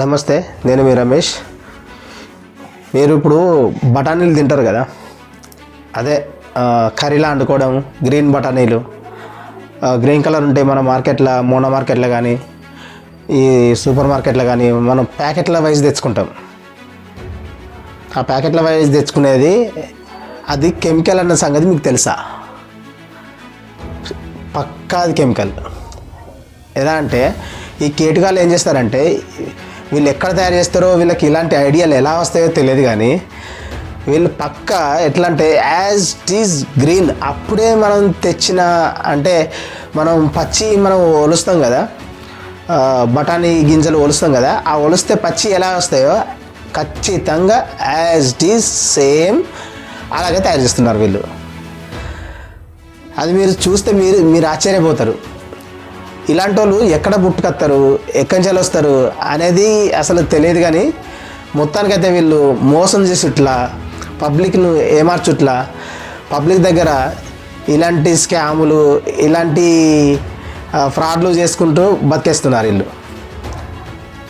నమస్తే నేను మీ రమేష్. మీరు ఇప్పుడు బఠానీలు తింటారు కదా? అదే కర్రీలా వండుకోవడం గ్రీన్ బఠానీలు గ్రీన్ కలర్ ఉంటే మన మార్కెట్లో మోనో మార్కెట్లో కానీ ఈ సూపర్ మార్కెట్లో కానీ మనం ప్యాకెట్ల వైజ్ తెచ్చుకుంటాం. ఆ ప్యాకెట్ల వైజ్ తెచ్చుకునేది అది కెమికల్ అన్న సంగతి మీకు తెలుసా? పక్కా అది కెమికల్. ఎలా అంటే ఈ కీటకాలు ఏం చేస్తారంటే వీళ్ళు ఎక్కడ తయారు చేస్తారో వీళ్ళకి ఇలాంటి ఐడియాలు ఎలా వస్తాయో తెలియదు కానీ వీళ్ళు పక్క ఎట్లా అంటే యాజ్ ఈజ్ గ్రీన్ అప్పుడే మనం తెచ్చిన అంటే మనం పచ్చి మనం ఒలుస్తాం కదా బఠానీ గింజలు ఒలుస్తాం కదా ఆ ఒలిస్తే పచ్చి ఎలా వస్తాయో ఖచ్చితంగా యాజ్ ఈజ్ సేమ్ అలాగే తయారు చేస్తున్నారు వీళ్ళు. అది మీరు చూస్తే మీరు మీరు ఆశ్చర్యపోతారు. ఇలాంటి వాళ్ళు ఎక్కడ పుట్టుకొస్తారు ఎక్కడి నుంచి వస్తారు? అనేది అసలు తెలియదు కానీ మొత్తానికైతే వీళ్ళు మోసం చేసేట్లా పబ్లిక్ను ఏమార్చుట్లా పబ్లిక్ దగ్గర ఇలాంటి స్కాములు ఇలాంటి ఫ్రాడ్లు చేసుకుంటూ బతికేస్తున్నారు వీళ్ళు.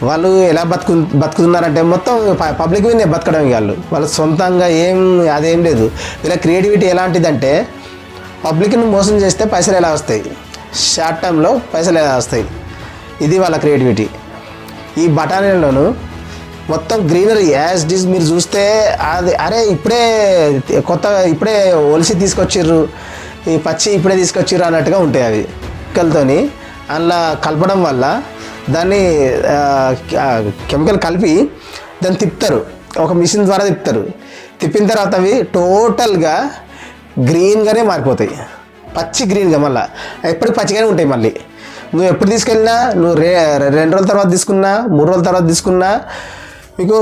వాళ్ళు ఎలా బతుకు బతుకుతున్నారంటే మొత్తం ప- పబ్లిక్ మీద బతకడం వాళ్ళు. వాళ్ళ సొంతంగా ఏం అదేం లేదు. వీళ్ళ క్రియేటివిటీ ఎలాంటిదంటే పబ్లిక్ని మోసం చేస్తే పైసలు ఎలా వస్తాయి? షార్ట్ టైంలో పైసలు వస్తాయి? ఇది వాళ్ళ క్రియేటివిటీ. ఈ బఠానీలలోను మొత్తం గ్రీనరీ యాజ్ డిజ్ మీరు చూస్తే అది అరే ఇప్పుడే కొత్త ఇప్పుడే ఒలిసి తీసుకొచ్చిర్రు. ఈ పచ్చి ఇప్పుడే తీసుకొచ్చిర్రు అన్నట్టుగా ఉంటాయి అవి. కెమికల్తోని అందులో కలపడం వల్ల దాన్ని కెమికల్ కలిపి దాన్ని తిప్పుతారు. ఒక మిషన్ ద్వారా తిప్పుతారు. తిప్పిన తర్వాత అవి టోటల్గా గ్రీన్గానే మారిపోతాయి. పచ్చి గ్రీన్గా మళ్ళీ. ఎప్పటికి పచ్చిగానే ఉంటాయి మళ్ళీ. నువ్వు ఎప్పుడు తీసుకెళ్ళినా నువ్వు రే రెండు రోజుల తర్వాత తీసుకున్నా మూడు రోజుల తర్వాత తీసుకున్నా మీకు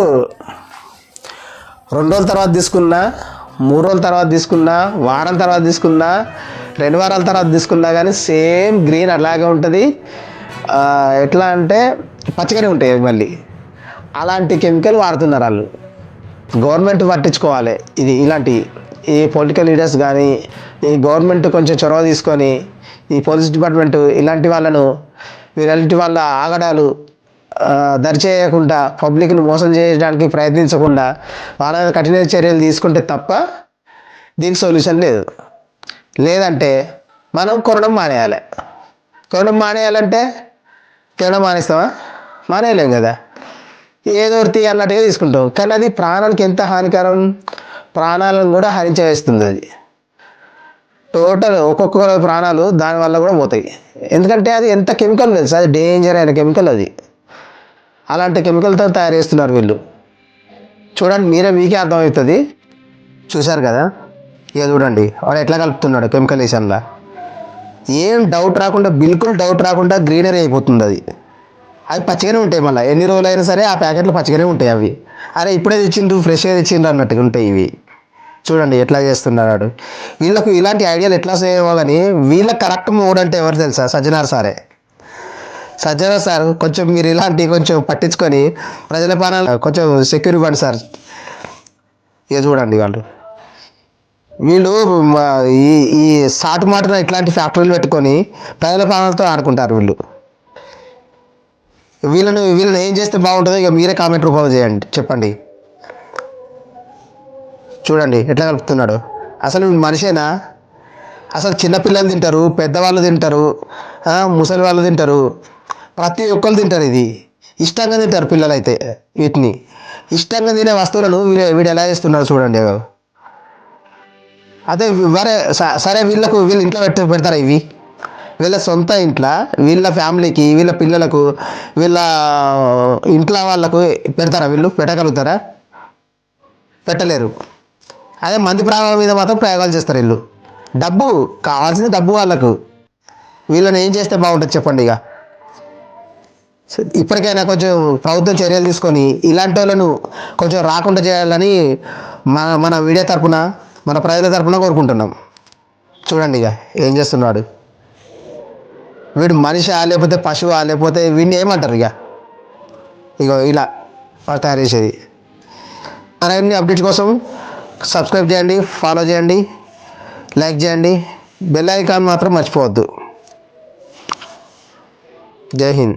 రెండు రోజుల తర్వాత తీసుకున్నా మూడు రోజుల తర్వాత తీసుకున్నా వారం తర్వాత తీసుకున్నా రెండు వారాల తర్వాత తీసుకున్నా కానీ సేమ్ గ్రీన్ అలాగే ఉంటుంది. ఎట్లా అంటే పచ్చగానే ఉంటాయి మళ్ళీ. అలాంటి కెమికల్ వాడుతున్నారు వాళ్ళు. గవర్నమెంట్ పట్టించుకోవాలి. ఇది ఇలాంటి ఈ పొలిటికల్ లీడర్స్ కానీ ఈ గవర్నమెంట్ కొంచెం చొరవ తీసుకొని ఈ పోలీస్ డిపార్ట్మెంట్ ఇలాంటి వాళ్ళను వీళ్ళంటి వాళ్ళ ఆగడాలు దరిచేయకుండా పబ్లిక్ను మోసం చేయడానికి ప్రయత్నించకుండా వాళ్ళ కఠిన చర్యలు తీసుకుంటే తప్ప దీనికి సొల్యూషన్ లేదు. లేదంటే మనం కొనడం మానేయాలి. కొనడం మానేయాలంటే తినడం మానేస్తామా? మానేయలేం కదా. ఏదో ఒకటి అన్నట్టుగా తీసుకుంటాం. కానీ అది ప్రాణానికి ఎంత హానికరం? ప్రాణాలను కూడా హరించవేస్తుంది అది. టోటల్ ఒక్కొక్క ప్రాణాలు దానివల్ల కూడా పోతాయి. ఎందుకంటే అది ఎంత కెమికల్ తెలుసు? అది డేంజర్ అయిన కెమికల్ అది. అలాంటి కెమికల్తో తయారు చేస్తున్నారు వీళ్ళు. చూడండి మీరే మీకే అర్థమవుతుంది. చూశారు కదా? ఇక చూడండి వాడు ఎట్లా కలుపుతున్నాడు కెమికల్ వేషన్లా ఏం డౌట్ రాకుండా బిల్కుల్ డౌట్ రాకుండా గ్రీనరీ అయిపోతుంది అది. అవి పచ్చిగానే ఉంటాయి మళ్ళీ. ఎన్ని రోజులు సరే ఆ ప్యాకెట్లు పచ్చిగానే ఉంటాయి అవి. అరే ఇప్పుడే తెచ్చిండ్రు ఫ్రెష్గా తెచ్చిండు అన్నట్టుగా ఉంటాయి ఇవి. చూడండి ఎట్లా చేస్తున్నాడు వీళ్ళకు ఇలాంటి ఐడియాలు ఎట్లా చేయమో కానీ వీళ్ళకి కరెక్ట్ మూడ్ అంటే ఎవరు తెలుసా? సజ్జనార్ సారే. సజ్జనార్ సార్ కొంచెం మీరు ఇలాంటి కొంచెం పట్టించుకొని ప్రజల పాలన కొంచెం సెక్యూర్ ఇవ్వండి సార్. ఇక చూడండి వాళ్ళు. వీళ్ళు ఈ ఈ సాటు మాటన ఇట్లాంటి ఫ్యాక్టరీలు పెట్టుకొని ప్రజల ప్రాణాలతో ఆడుకుంటారు వీళ్ళు. వీళ్ళను వీళ్ళని ఏం చేస్తే బాగుంటుందో ఇక మీరే కామెంట్ రూపంలో చేయండి చెప్పండి. చూడండి ఎట్లా కలుపుతున్నాడు? అసలు మనిషేనా? అసలు చిన్నపిల్లలు తింటారు పెద్దవాళ్ళు తింటారు ముసలి వాళ్ళు తింటారు ప్రతి ఒక్కరు తింటారు ఇది. ఇష్టంగా తింటారు పిల్లలైతే వీటిని. ఇష్టంగా తినే వస్తువులను వీడు వీడు ఎలా చేస్తున్నారు చూడండి. అదే వరే సరే వీళ్ళకు వీళ్ళు ఇంట్లో పెట్ట పెడతారా ఇవి? వీళ్ళ సొంత ఇంట్లో? వీళ్ళ ఫ్యామిలీకి వీళ్ళ పిల్లలకు వీళ్ళ ఇంట్లో వాళ్ళకు పెడతారా వీళ్ళు? పెట్టగలుగుతారా? పెట్టలేరు. అదే మంది ప్రాణాల మీద మాత్రం ప్రయోగాలు చేస్తారు వీళ్ళు. డబ్బు కావాల్సిన డబ్బు వాళ్ళకు. వీళ్ళని ఏం చేస్తే బాగుంటుంది చెప్పండి ఇక. ఇప్పటికైనా కొంచెం ప్రభుత్వం చర్యలు తీసుకొని ఇలాంటి వాళ్ళను కొంచెం రాకుండా చేయాలని మన మన వీడియో తరపున మన ప్రజల తరపున కోరుకుంటున్నాం. చూడండి ఇక ఏం చేస్తున్నాడు. వీడు మనిషి ఆ లేకపోతే పశువు లేకపోతే వీడిని ఏమంటారు ఇక? ఇగో ఇలా వాడు తయారు చేసేది. మరిన్ని అప్డేట్స్ కోసం సబ్స్క్రైబ్ చేయండి ఫాలో చేయండి లైక్ చేయండి. బెల్ ఐకాన్ మాత్రం మర్చిపోవద్దు. జై హింద్.